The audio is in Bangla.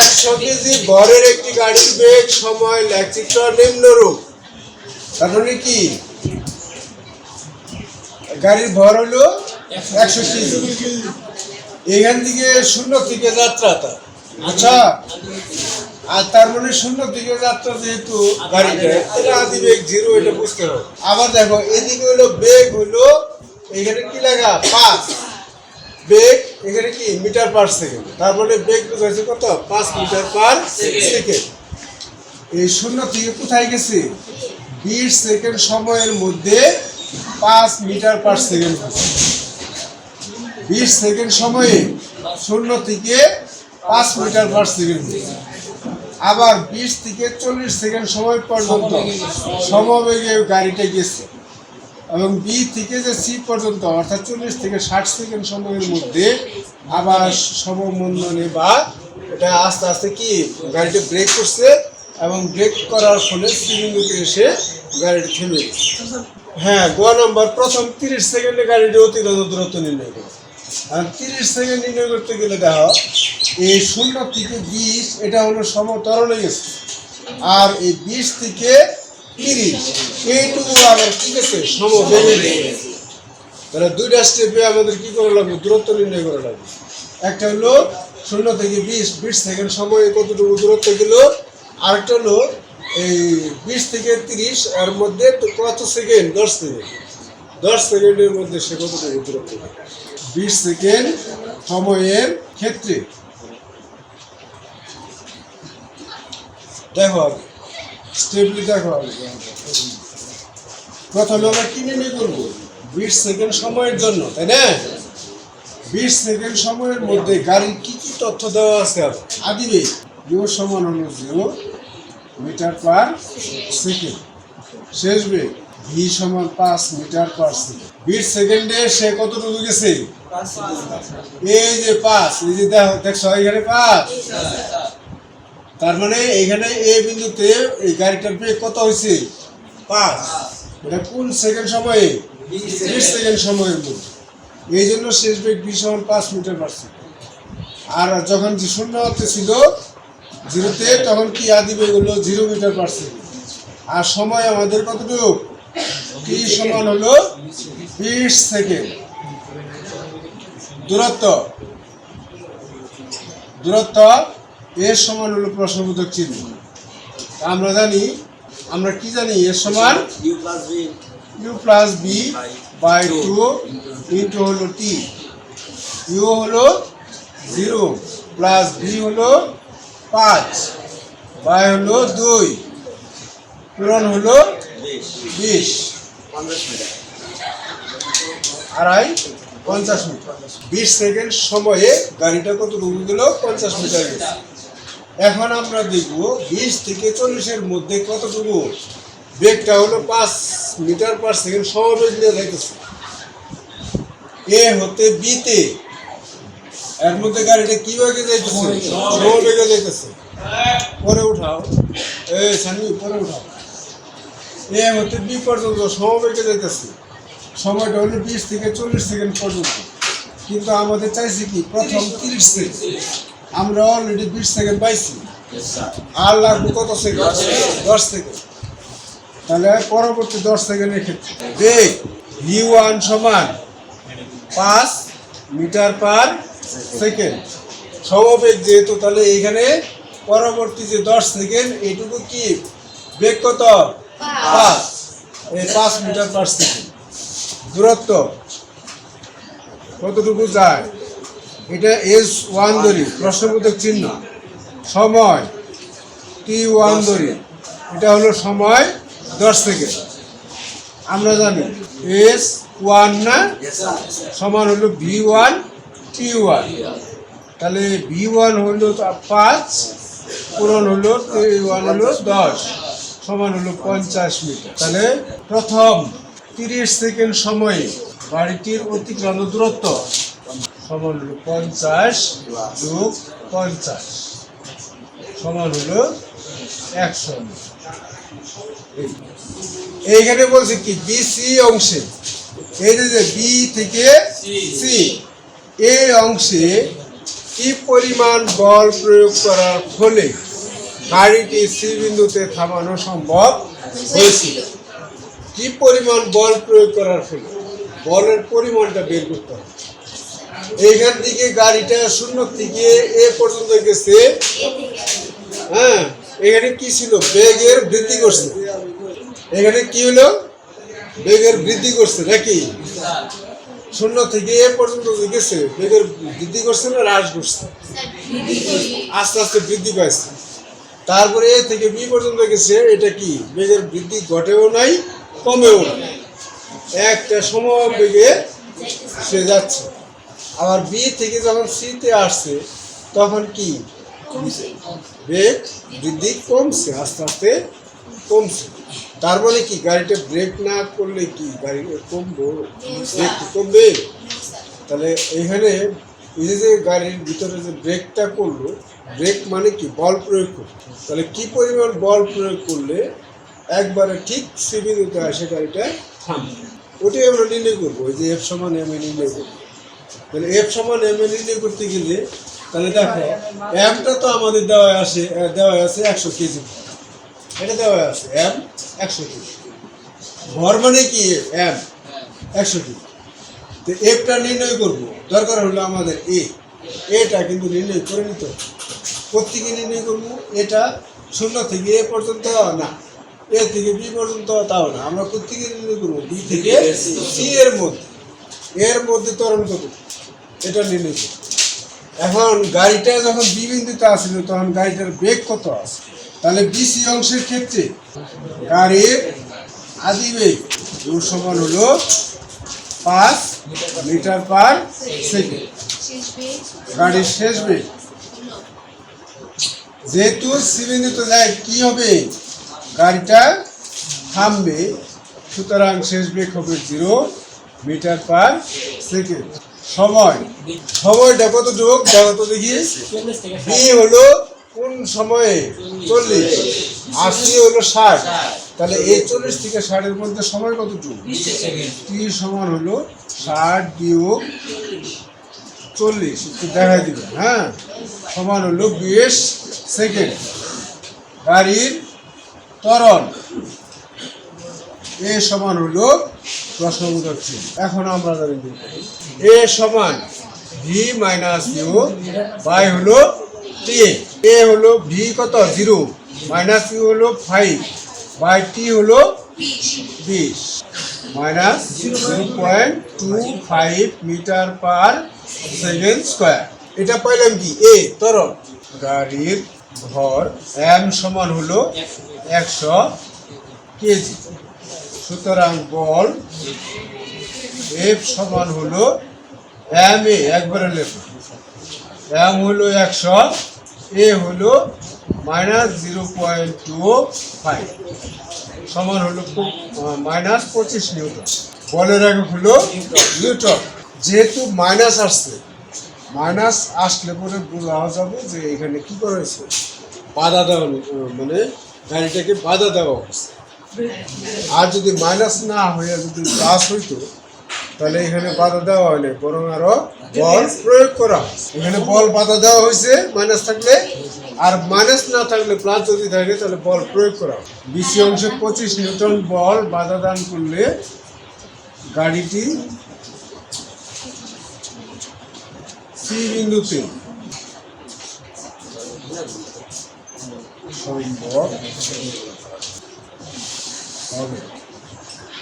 একশো কেজি ভরের একটি গাড়ির বেগ, সময় লেখচিত্র নিম্নরূপ মানে কি? গাড়ির ভর হলো একশো কেজি। এখান থেকে শূন্য থেকে যাত্রা তার। আচ্ছা আর তার মানে শূন্য থেকে যাত্রা যেহেতু গাড়িটা আদি বেগ জিরো, এটা বুঝতে হবে। আবার দেখো, এদিকে হলো বেগ হলো, এখানে কি লাগা? পাঁচ। বেগ এখানে কি? মিটার পার সেকেন্ড তারপরে বেগ বুঝাইছে কত? পাঁচ মিটার পার সেকেন্ড এই শূন্য থেকে কোথায় গেছে? বিশ সেকেন্ড সময়ের মধ্যে পাঁচ মিটার পার সেকেন্ড বিশ সেকেন্ড সময়ে শূন্য থেকে পাঁচ মিটার পার সেকেন্ড আবার বিশ থেকে চল্লিশ সেকেন্ড সময় পর্যন্ত সমবেগে গাড়িটা গেছে। এবং বি থেকে যে সি পর্যন্ত, অর্থাৎ চল্লিশ থেকে ষাট সেকেন্ড সময়ের মধ্যে আবার সমমন্দনে বা এটা আস্তে আস্তে কি গাড়িটা ব্রেক করছে এবং ব্রেক করার ফলে সিলিন্ডারে এসে গাড়িটি থেমে হ্যাঁ গোয়া নাম্বার প্রথম তিরিশ সেকেন্ডে গাড়িটি অতিরোধ দূরত্ব নির্ণয় করে। আর তিরিশ সেকেন্ড নির্ণয় করতে গেলে দেখো, এই শূন্য থেকে বিশ, এটা হলো সমতরণে গেছে আর এই বিশ থেকে তিরিশ। এইটুকু আবার কি গেছে। সমবেগে তাহলে দুইটা স্টেপে আমাদের কি করা লাগবে? দূরত্ব নির্ণয় করা লাগবে। একটা হলো শূন্য থেকে বিশ বিশ সেকেন্ড সময়ে কতটুকু দূরত্ব গেল? আরেকটা হলো এই বিশ থেকে তিরিশ এর মধ্যে কত সেকেন্ড? দশ সেকেন্ড। দশ সেকেন্ডের মধ্যে সে কতটুকু দূরত্ব বিশ সেকেন্ড সময়ের ক্ষেত্রে। দেখো স্টেপলি দেখো আগে প্রথমে আমরা কি নির্ণয় করব? বিশ সেকেন্ড সময়ের জন্য, তাই না? বিশ সেকেন্ড সময়ের মধ্যে গাড়ির কি কি তথ্য দেওয়া আছে? আদিবে ইউ সমান হলো জিরো মিটার পার সেকেন্ড। শেষ বেগ ভি সমান পাঁচ মিটার পার সেকেন্ড। বিশ সেকেন্ডে সে কতটুকু গেছে? এই যে পাঁচ, এই যে দেখো দেখছ, এখানে পাঁচ। তার মানে এখানে এ বিন্দুতে এই গাড়িটার বেগ কত হয়েছে? পাঁচ। এটা কোন সেকেন্ড সময়ে? বিশ সেকেন্ড। সময়ের মধ্যে। এই জন্য শেষ বেগ বিশ সমান পাঁচ মিটার পার আর যখন যে শূন্য হতে ছিল জিরোতে তখন কি আদি বেগ হলো জিরো মিটার পার আর সময় আমাদের কতটুকু? টি সমান হলো? বিশ সেকেন্ড। দূরত্ব? দূরত্ব? এর সমান হলো প্রশ্নবোধক চিহ্ন। তা আমরা জানি আমরা কি জানি? এর সমান u plus b by two into হলো টি ইউ হলো জিরো প্লাস বি হলো পাঁচ। বাই হলো দুই। পূরণ হলো বিশ। আড়াই পঞ্চাশ মিটার। বিশ সেকেন্ড সময়ে গাড়িটা কত ডুবে গেল পঞ্চাশ মিটার গেছে এখন আমরা দেখব বিশ থেকে চল্লিশের মধ্যে কতটুকু? বেগটা হলো পাঁচ মিটার পার সেকেন্ড সমবেগ নিয়ে যাইতেছে। এ হতে বিতে এর মধ্যে গাড়িটা কি বেগে যাইতেছে? সমবেগে যাইতেছে। পরে উঠাও। এই সানি, পরে উঠাও। এ হতে বি পর্যন্ত সমবেগে যাইতেছে। সময়টা হলো বিশ থেকে চল্লিশ সেকেন্ড পর্যন্ত। কিন্তু আমাদের চাইছে কি? প্রথম তিরিশ সেকেন্ড। আমরা অলরেডি বিশ সেকেন্ড পাইছি। আর লাগবে কত সেকেন্ড দশ সেকেন্ড তাহলে পরবর্তী দশ সেকেন্ডের ক্ষেত্রে। ভি ওয়ান সমান পাঁচ মিটার পার সেকেন্ড সমবেগ যেহেতু তাহলে এইখানে পরবর্তী যে দশ সেকেন্ড এইটুকু কি? বেগ কত? পাঁচ। এই পাঁচ মিটার পার সেকেন্ড দূরত্ব কতটুকু যায়? এটা এস ওয়ান ধরি প্রশ্নবোধক চিহ্ন। সময় টি ওয়ান ধরি এটা হলো সময় দশ সেকেন্ড। আমরা জানি এস ওয়ান না? সমান হলো ভি ওয়ান টি ওয়ান। তাহলে ভি ওয়ান হলো পাঁচ পূরণ হলো টি ওয়ান হলো দশ। সমান হলো পঞ্চাশ মিটার। তাহলে প্রথম তিরিশ সেকেন্ড সময়ে বাড়িটির অতিক্রান্ত দূরত্ব সমান হলো পঞ্চাশ যোগ পঞ্চাশ। সমান হলো একশো। এইখানে বলছে কি? বি সি অংশে। এই যে বি থেকে সি। এই অংশে কি পরিমাণ বল প্রয়োগ করার ফলে গাড়িটি সি বিন্দুতে থামানো সম্ভব হয়েছিল? কি পরিমাণ বল প্রয়োগ করার ফলে? বলের পরিমাণটা বের করতে হবে। এইখান থেকে গাড়িটা শূন্য থেকে এ পর্যন্ত গেছে। হ্যাঁ এখানে কি ছিল? বেগের বৃদ্ধি করছে। এখানে কি হলো? বেগের বৃদ্ধি করছে নাকি? শূন্য থেকে এ পর্যন্ত গেছে। বেগের বৃদ্ধি করছে না হ্রাস করছে? আস্তে আস্তে বৃদ্ধি পাইছে। তারপরে এ থেকে বি পর্যন্ত গেছে। এটা কি? বেগের বৃদ্ধি ঘটেও নাই, কমেও নাই। একটা সময় বেগে সে যাচ্ছে। আবার বি থেকে যখন সিতে আসছে তখন কি? ব্রেক বৃদ্ধি কমছে আস্তে আস্তে কমছে। তার মানে কি গাড়িটা ব্রেক না করলে কি গাড়ি কমবো? ব্রেক কমবে? তাহলে এখানে এই যে গাড়ির ভিতরে যে ব্রেকটা করল ব্রেক মানে কি? বল প্রয়োগ করল তাহলে কি পরিমাণ বল প্রয়োগ করলে একবারে ঠিক সিবিতে আসে গাড়িটা? থামবে। ওটাই আমরা নির্ণয় করব। ওই যে এফ সমান এম এ নির্ণয় করব। তাহলে এফ সমান এম নির্ণয় করতে গেলে, তাহলে দেখো এমটা তো আমাদের দেওয়া আছে দেওয়া আছে একশো কেজি। এটা দেওয়া আছে, এম, একশো কেজি। ভর মানে কি? এম, একশো কেজি। তো এফটা নির্ণয় করব, দরকার হলো আমাদের এ। এটা কিন্তু নির্ণয় করে নিতে প্রত্যেকে নির্ণয় করব, এটা শূন্য থেকে এ পর্যন্ত না। এ থেকে বি পর্যন্ত তাও না। আমরা প্রত্যেকে নির্ণয় করব, বি থেকে সি এর মধ্যে। এর মধ্যে ত্বরণ করব। এটা নির্ণয় করব এখন গাড়িটা যখন বি বিন্দুতে তখন গাড়িটার বেগ কত আছে? তাহলে বিসি অংশের ক্ষেত্রে গাড়ির আদি বেগ সমান হলো পাঁচ মিটার পার সেকেন্ড। গাড়ির শেষ বেগ। যেহেতু সি বিন্দুতে যায়, কি হবে? গাড়িটা থামবে, সুতরাং শেষ বেগ হবে জিরো মিটার পার সেকেন্ড। সময়। সময়টা কত যোগ দেখো তো দেখি। বি হলো কোন সময়ে? চল্লিশ। আশি হলো ষাট। তাহলে এই চল্লিশ থেকে ষাটের মধ্যে সময় কত যোগ টি সমান হলো ষাট বিয়োগ চল্লিশ। একটু দেখাই দিবেন হ্যাঁ? সমান হলো বিশ সেকেন্ড। গাড়ির ত্বরণ। এ সমান হলো প্রশ্নবোধক চিহ্ন এখন আমরা জানি এ সমান ভি মাইনাস ইউ বাই হলো টি এ হলো ভি কত? জিরো মাইনাস ইউ হলো ফাইভ বাই টি হলো বিশ minus zero point two five metre per second square এটা পাইলাম কি? এ তরল গাড়ির ভর এম সমান হলো একশো কেজি। সুতরাং বল এফ সমান হলো এম এ, একবারে লেখো। এম হলো একশো এ হলো minus zero point two five সমান হলো মাইনাস পঁচিশ নিউটন। বলের একক হলো নিউটন। যেহেতু মাইনাস আসছে মাইনাস আসলে পরে বোঝা যাবে যে এখানে কি করা হয়েছে? বাধা দেওয়া মানে গাড়িটাকে বাধা দেওয়া হয়েছে। আর যদি মাইনাস না হয়ে যদি প্লাস হইতো, তাহলে এখানে বাধা দেওয়া হয়নি বরং আরও বল প্রয়োগ করা এখানে বল বাধা দেওয়া হয়েছে মাইনাস থাকলে। আর মাইনাস না থাকলে প্লাস যদি থাকে, তাহলে বল প্রয়োগ করা বিসি অংশে পঁচিশ নিউটন বল বাধা দান করলে গাড়িটি সি বিন্দুতে সম্ভব। হবে